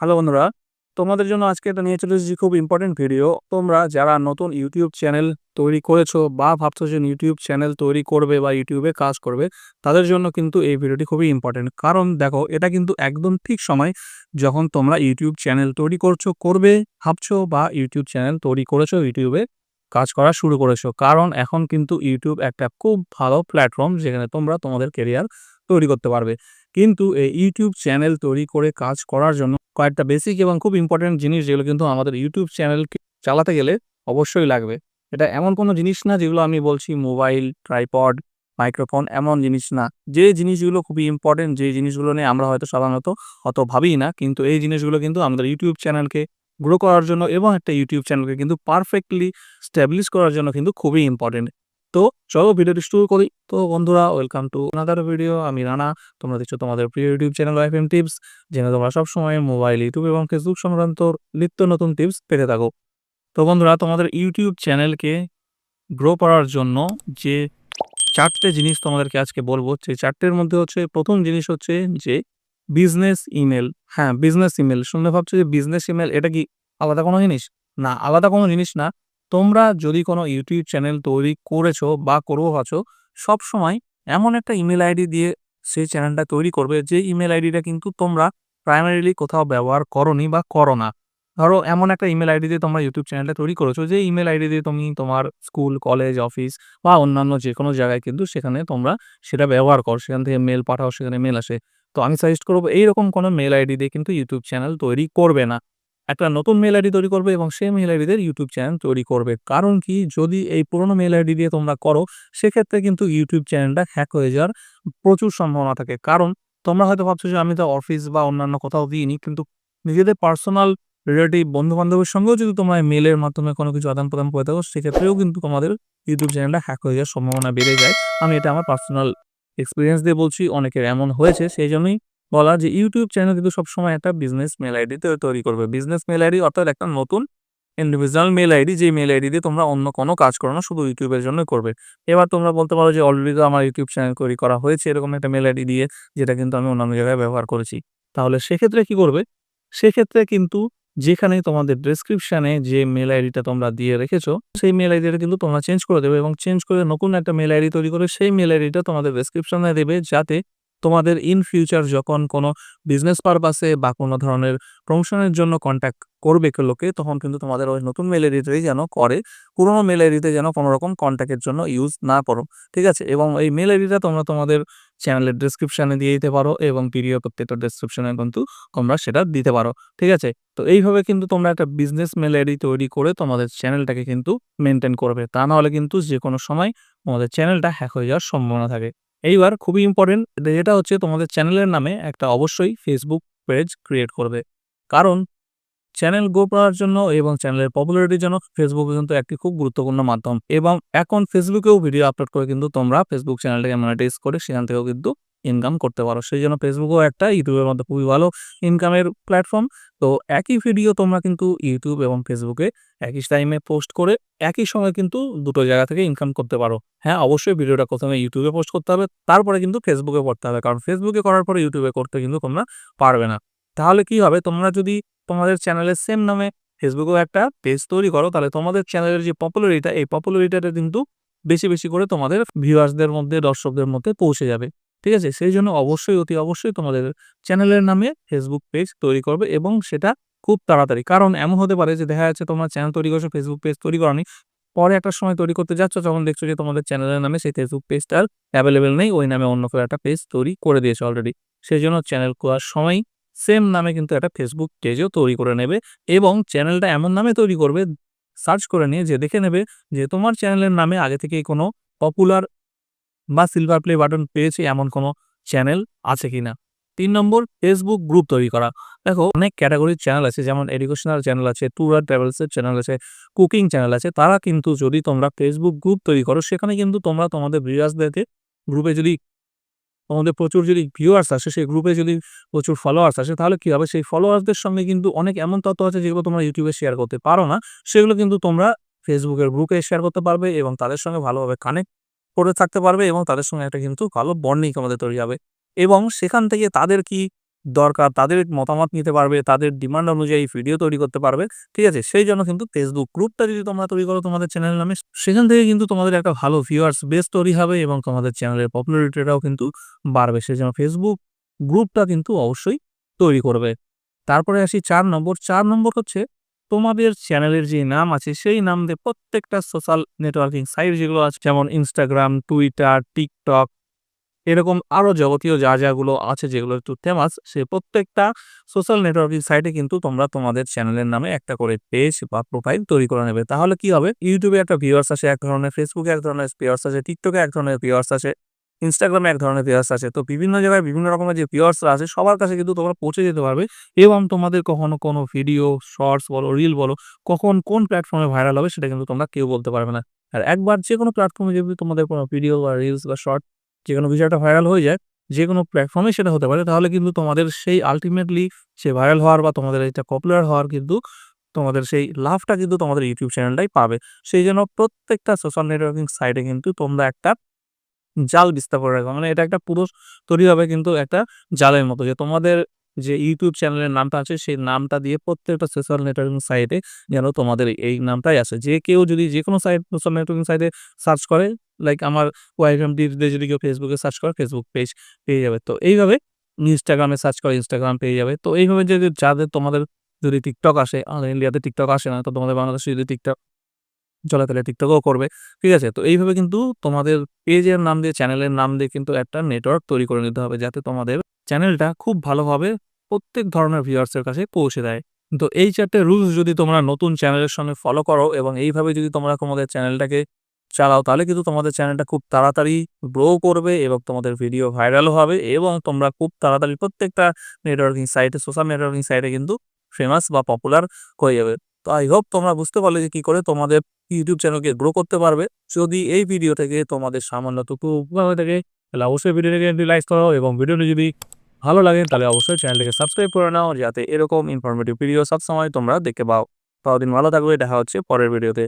Hello বন্ধুরা, তোমাদের জন্য আজকে এটা নিয়ে চলে এসেছি খুব ইম্পর্টেন্ট ভিডিও তোমরা যারা নতুন ইউটিউব চ্যানেল তৈরি করেছ বা ভাবছ যে ইউটিউব চ্যানেল তৈরি করবে বা ইউটিউবে কাজ করবে, তাদের জন্য কিন্তু এই ভিডিওটি খুবই ইম্পর্টেন্ট কারণ দেখো, এটা কিন্তু একদম ঠিক সময় যখন তোমরা ইউটিউব চ্যানেল তৈরি করছ, করবে, ভাবছ বা ইউটিউব চ্যানেল তৈরি করেছ ইউটিউবে কাজ করা শুরু করেছ। কারণ এখন কিন্তু ইউটিউব একটা খুব ভালো প্ল্যাটফর্ম যেখানে তোমরা তোমাদের কেরিয়ার তৈরি করতে পারবে। কিন্তু এই ইউটিউব চ্যানেল তৈরি করে কাজ করার জন্য কয়েকটা বেসিক এবং খুব ইম্পর্টেন্ট জিনিস যেগুলো কিন্তু আমাদের ইউটিউব চ্যানেলকে চালাতে গেলে অবশ্যই লাগবে। এটা এমন কোনো জিনিস না যেগুলো আমি বলছি মোবাইল ট্রাইপড মাইক্রোফোন এমন জিনিস না। যে জিনিসগুলো খুবই ইম্পর্টেন্ট যে জিনিসগুলো নিয়ে আমরা হয়তো সাধারণত অত ভাবিই না, কিন্তু এই জিনিসগুলো কিন্তু আমাদের ইউটিউব চ্যানেলকে গ্রো করার জন্য এবং একটা ইউটিউব চ্যানেলকে কিন্তু পারফেক্টলি স্ট্যাবলিশ করার জন্য কিন্তু খুবই ইম্পর্টেন্ট তো চলো ভিডিওটি শুরু করি। তো বন্ধুরা ওয়েলকাম টু আনাদার ভিডিও আমি রানা, তোমরা দেখছ তোমাদের প্রিয় YouTube channel wife M tips যেখানে তোমরা সবসময় মোবাইল ইউটিউব এবং ফেসবুক সংক্রান্ত নিত্য নতুন টিপস পেতে থাকো। তো বন্ধুরা, তোমাদের ইউটিউব চ্যানেলকে গ্রো করার জন্য যে চারটে জিনিস তোমাদেরকে আজকে বলব সেই চারটের মধ্যে হচ্ছে, প্রথম জিনিস হচ্ছে যে বিজনেস ইমেল হ্যাঁ বিজনেস ইমেল শুনলে ভাবছ যে বিজনেস ইমেল এটা কি আলাদা কোনো জিনিস? না, আলাদা কোনো জিনিস না। তোমরা যদি কোনো ইউটিউব চ্যানেল তৈরি করেছ বা করব ভাবছ সবসময় এমন একটা ইমেল আইডি দিয়ে সেই চ্যানেলটা তৈরি করবে, যে ইমেল আইডিটা কিন্তু তোমরা প্রাইমারিলি কোথাও ব্যবহার করনি বা করো না। ধরো এমন একটা ইমেল আইডি দিয়ে তোমরা ইউটিউব চ্যানেলটা তৈরি করেছ, যে ইমেল আইডি দিয়ে তুমি তোমার স্কুল কলেজ অফিস বা অন্যান্য যে কোনো জায়গায় কিন্তু সেখানে তোমরা সেটা ব্যবহার করো, সেখান থেকে মেল পাঠাও, সেখানে মেল আসে। তো আমি সাজেস্ট করব, এইরকম কোনো মেল আইডি দিয়ে কিন্তু ইউটিউব চ্যানেল তৈরি করবে না। একটা নতুন মেল আইডি তৈরি করবে এবং সেই মেল আইডিদের ইউটিউব চ্যানেল তৈরি করবে। কারণ কি? যদি এই পুরোনো মেল আইডি দিয়ে তোমরা করো, সেক্ষেত্রে কিন্তু ইউটিউব চ্যানেলটা হ্যাক হয়ে যাওয়ার প্রচুর সম্ভাবনা থাকে। কারণ তোমরা হয়তো ভাবছ যে আমি তো অফিস বা অন্যান্য কোথাও দিইনি, কিন্তু নিজেদের পার্সোনাল রিলেটিভ বন্ধু বান্ধবের সঙ্গেও যদি তোমরা মেলের মাধ্যমে কোনো কিছু আদান প্রদান করে থাকো, সেক্ষেত্রেও কিন্তু তোমাদের ইউটিউব চ্যানেলটা হ্যাক হয়ে যাওয়ার সম্ভাবনা বেড়ে যায়। আমি এটা আমার পার্সোনাল এক্সপিরিয়েন্স দিয়ে বলছি, অনেকের এমন হয়েছে, সেই জন্যই বলা যে ইউটিউব চ্যানেল কিন্তু সবসময় একটা বিজনেস মেল আইডি তৈরি করবে। বিজনেস মেল আইডি অর্থাৎ একটা নতুন ইন্ডিভিজুয়াল মেল আইডি যে মেল আইডি দিয়ে তোমরা অন্য কোনো কাজ করো না, শুধু ইউটিউবের জন্য করবে। এবার তোমরা বলতে পারো যে অলরেডি তো আমার ইউটিউব চ্যানেল তৈরি করা হয়েছে, এরকম একটা মেল আইডি দিয়ে, যেটা কিন্তু আমি অন্যান্য জায়গায় ব্যবহার করেছি। তাহলে সেক্ষেত্রে কি করবে? সেক্ষেত্রে কিন্তু যেখানে তোমাদের ডেসক্রিপশানে যে মেল আইডিটা তোমরা দিয়ে রেখেছো, সেই মেল আইডিটা কিন্তু তোমরা চেঞ্জ করে দেবে এবং চেঞ্জ করে নতুন একটা মেল আইডি তৈরি করে সেই মেল আইডিটা তোমাদের ডেসক্রিপশানে দেবে, যাতে তোমাদের ইন ফিউচার যখন কোনো বিজনেস পারপাসে বা কোনো ধরনের প্রমোশনের জন্য কন্ট্যাক্ট করবে লোকে, তখন কিন্তু তোমাদের ওই নতুন মেল আইডিতেই যেন করে। পুরোনো মেল আইডিতে যেন কোনো রকম কন্ট্যাক্টের জন্য ইউজ না করো, ঠিক আছে? এবং এই মেল আইডিটা তোমরা তোমাদের চ্যানেলের ডিসক্রিপশানে দিয়ে দিতে পারো এবং ভিডিও প্রত্যেকটা ডিসক্রিপশানে কিন্তু তোমরা সেটা দিতে পারো, ঠিক আছে? তো এইভাবে কিন্তু তোমরা একটা বিজনেস মেল আইডি তৈরি করে তোমাদের চ্যানেলটাকে কিন্তু মেনটেন করবে। তা নাহলে কিন্তু যে কোনো সময় তোমাদের চ্যানেলটা হ্যাক হয়ে যাওয়ার সম্ভাবনা থাকে। এইবার খুবই ইম্পর্টেন্ট যেটা হচ্ছে তোমাদের চ্যানেলের নামে একটা অবশ্যই ফেসবুক পেজ ক্রিয়েট করবে। কারণ চ্যানেল গ্রো করার জন্য এবং চ্যানেলের পপুলারিটির জন্য ফেসবুক কিন্তু একটি খুব গুরুত্বপূর্ণ মাধ্যম। এবং এখন ফেসবুকেও ভিডিও আপলোড করে কিন্তু তোমরা ফেসবুক চ্যানেলটাকে মনিটাইজ করে সেখান থেকেও কিন্তু ইনকাম করতে পারো। সেই জন্য ফেসবুকও একটা ইউটিউবের মধ্যে খুবই ভালো ইনকামের প্ল্যাটফর্ম তো একই ভিডিও তোমরা কিন্তু ইউটিউব এবং ফেসবুকে একই টাইমে পোস্ট করে একই সময় কিন্তু দুটো জায়গা থেকে ইনকাম করতে পারো। হ্যাঁ অবশ্যই ভিডিওটা প্রথমে ইউটিউবে পোস্ট করতে হবে, তারপরে কিন্তু ফেসবুকে করতে হবে। কারণ ফেসবুকে করার পরে ইউটিউবে করতে কিন্তু তোমরা পারবে না। তাহলে কি হবে? তোমরা যদি তোমাদের চ্যানেলের সেম নামে ফেসবুকেও একটা পেজ তৈরি করো, তাহলে তোমাদের চ্যানেলের যে পপুলারিটা এই পপুলারিটাটা কিন্তু বেশি বেশি করে তোমাদের ভিউয়ার্সদের মধ্যে, দর্শকদের মধ্যে পৌঁছে যাবে। ঠিক আছে? সেই জন্য অবশ্যই, অতি অবশ্যই তোমাদের চ্যানেলের নামে ফেসবুক পেজ তৈরি করবে এবং সেটা খুব তাড়াতাড়ি। কারণ এমন হতে পারে যে দেখা যাচ্ছে তোমার চ্যানেল তৈরি করছ ফেসবুক পেজ তৈরি করনি, পরে একটা সময় তৈরি করতে যাচ্ছ, যখন দেখছ যে তোমাদের চ্যানেলের নামে সেই ফেসবুক পেজটার অ্যাভেলেবেল নেই, ওই নামে অন্য কেউ একটা পেজ তৈরি করে দিয়েছে অলরেডি সেই জন্য চ্যানেল করার সময় সেম নামে কিন্তু একটা ফেসবুক পেজও তৈরি করে নেবে এবং চ্যানেলটা এমন নামে তৈরি করবে সার্চ করে নিয়ে যে দেখে নেবে যে তোমার চ্যানেলের নামে আগে থেকেই কোনো পপুলার বা সিলভার প্লে বাটন পেয়েছে এমন কোনো চ্যানেল আছে কিনা। তিন নম্বর ফেসবুক গ্রুপ তৈরি করা। দেখো, অনেক ক্যাটাগরির চ্যানেল আছে, যেমন এডুকেশনাল চ্যানেল আছে ট্যুর আর ট্রাভেলসের চ্যানেল আছে কুকিং চ্যানেল আছে, তারা কিন্তু যদি তোমরা ফেসবুক গ্রুপ তৈরি করো, সেখানে কিন্তু তোমরা তোমাদের ভিউয়ার্সদেরকে গ্রুপে যদি তোমাদের প্রচুর যদি ভিউয়ার্স আসে, সেই গ্রুপে যদি প্রচুর ফলোয়ার্স আসে, তাহলে কী হবে? সেই ফলোয়ার্সদের সঙ্গে কিন্তু অনেক এমন তথ্য আছে যেগুলো তোমরা ইউটিউবে শেয়ার করতে পারো না। সেগুলো কিন্তু তোমরা ফেসবুকের গ্রুপে শেয়ার করতে পারবে এবং তাদের সঙ্গে ভালোভাবে কানেক্ট করে থাকতে পারবে এবং তাদের সঙ্গে একটা কিন্তু ভালো বন্ডিং আমাদের তৈরি হবে। এবং সেখান থেকে তাদের কি দরকার, তাদের মতামত নিতে পারবে, তাদের ডিমান্ড অনুযায়ী ভিডিও তৈরি করতে পারবে, ঠিক আছে? সেই জন্য কিন্তু ফেসবুক গ্রুপটা যদি তোমরা তৈরি করো তোমাদের চ্যানেলের নামে, সেখান থেকে কিন্তু তোমাদের একটা ভালো ভিউয়ার্স বেস তৈরি হবে এবং তোমাদের চ্যানেলের পপুলারিটিটাও কিন্তু বাড়বে। সেই জন্য ফেসবুক গ্রুপটা কিন্তু অবশ্যই তৈরি করবে। তারপরে আসি চার নম্বর। চার নম্বর হচ্ছে তোমাদের চ্যানেলের যে নাম আছে, সেই নাম দিয়ে প্রত্যেকটা সোশ্যাল নেটওয়ার্কিং সাইট যেগুলো আছে, যেমন ইনস্টাগ্রাম টুইটার টিকটক এরকম আরও যাবতীয় যা যাগুলো আছে, যেগুলো একটু ফেমাস সে প্রত্যেকটা সোশ্যাল নেটওয়ার্কিং সাইটে কিন্তু তোমরা তোমাদের চ্যানেলের নামে একটা করে পেজ বা প্রোফাইল তৈরি করে নেবে। তাহলে কি হবে? ইউটিউবে একটা ভিউয়ার্স আসে, এক ধরনের ফেসবুকে এক ধরনের ভিউয়ার্স আছে টিকটকে এক ধরনের ভিউয়ার্স আছে ইনস্টাগ্রামে এক ধরনের ভিউয়ার্স আছে। তো বিভিন্ন জায়গায় বিভিন্ন রকমের যে ভিউয়ার্সরা আছে, সবার কাছে কিন্তু তোমরা পৌঁছে যেতে পারবে এবং তোমাদের কখনো কোনো ভিডিও শর্টস বলো রিল বলো, কখন কোন প্ল্যাটফর্মে ভাইরাল হবে সেটা কিন্তু তোমরা কেউ বলতে পারবে না। আর একবার যে কোনো প্ল্যাটফর্মে যদি তোমাদের কোনো ভিডিও বা রিলস বা শর্ট যে কোনো বিষয়টা ভাইরাল হয়ে যায়, যে কোনো প্ল্যাটফর্মে সেটা হতে পারে, তাহলে কিন্তু তোমাদের সেই আলটিমেটলি সে ভাইরাল হওয়ার বা তোমাদের এটা পপুলার হওয়ার কিন্তু তোমাদের সেই লাভটা কিন্তু তোমাদের ইউটিউব চ্যানেলটাই পাবে। সেই জন্য প্রত্যেকটা সোশ্যাল নেটওয়ার্কিং সাইটে কিন্তু তোমরা একটা জাল বিস্তার করে রাখো মানে এটা একটা পুরো তৈরি হবে কিন্তু একটা জালের মতো। যে তোমাদের যে ইউটিউব চ্যানেলের নামটা আছে, সেই নামটা দিয়ে প্রত্যেকটা সোশ্যাল নেটওয়ার্কিং সাইটে যেন তোমাদের এই নামটাই আসে। যে কেউ যদি যে কোনো সাইট সোশ্যাল নেটওয়ার্কিং সাইটে সার্চ করে লাইক আমার ওয়াইফএম দিয়ে যদি কেউ ফেসবুকে সার্চ করে ফেসবুক পেজ পেয়ে যাবে। তো এইভাবে ইনস্টাগ্রামে সার্চ করে ইনস্টাগ্রাম পেয়ে যাবে। তো এইভাবে যদি যাদের তোমাদের যদি টিকটক আসে, আমাদের ইন্ডিয়াতে টিকটক আসে না, তো তোমাদের বাংলাদেশে যদি টিকটক চলে তাহলে টিকটকও করবে। ঠিক আছে? তো এইভাবে কিন্তু তোমাদের পেজের নাম দিয়ে, চ্যানেলের নাম দিয়ে কিন্তু একটা নেটওয়ার্ক তৈরি করে নিতে হবে যাতে তোমাদের চ্যানেলটা খুব ভালোভাবে প্রত্যেক ধরনের ভিউয়ার্সের কাছে পৌঁছে দেয়। তো এই চারটে রুলস যদি তোমরা নতুন চ্যানেলের সঙ্গে ফলো করো এবং এইভাবে যদি তোমরা তোমাদের চ্যানেলটাকে চালাও, তাহলে কিন্তু তোমাদের চ্যানেলটা খুব তাড়াতাড়ি গ্রো করবে এবং তোমাদের ভিডিও ভাইরালও হবে এবং তোমরা খুব তাড়াতাড়ি প্রত্যেকটা নেটওয়ার্কিং সাইটে সোশ্যাল নেটওয়ার্কিং সাইটে কিন্তু ফেমাস বা পপুলার হয়ে যাবে। তো আই হোপ তোমরা বুঝতে পারলে যে কী করে তোমাদের ইউটিউব চ্যানেলকে গ্রো করতে পারবে। যদি এই ভিডিও থেকে তোমাদের সামান্যটুকু উপকার হয়ে থাকে, তাহলে অবশ্যই ভিডিওটাকে লাইক করো এবং ভিডিওটি যদি ভালো লাগে, তাহলে অবশ্যই চ্যানেলটিকে সাবস্ক্রাইব করে নাও যাতে এরকম ইনফরমেটিভ ভিডিও সবসময় তোমরা দেখতে পাও। ততদিন ভালো থাকবে, দেখা হচ্ছে পরের ভিডিওতে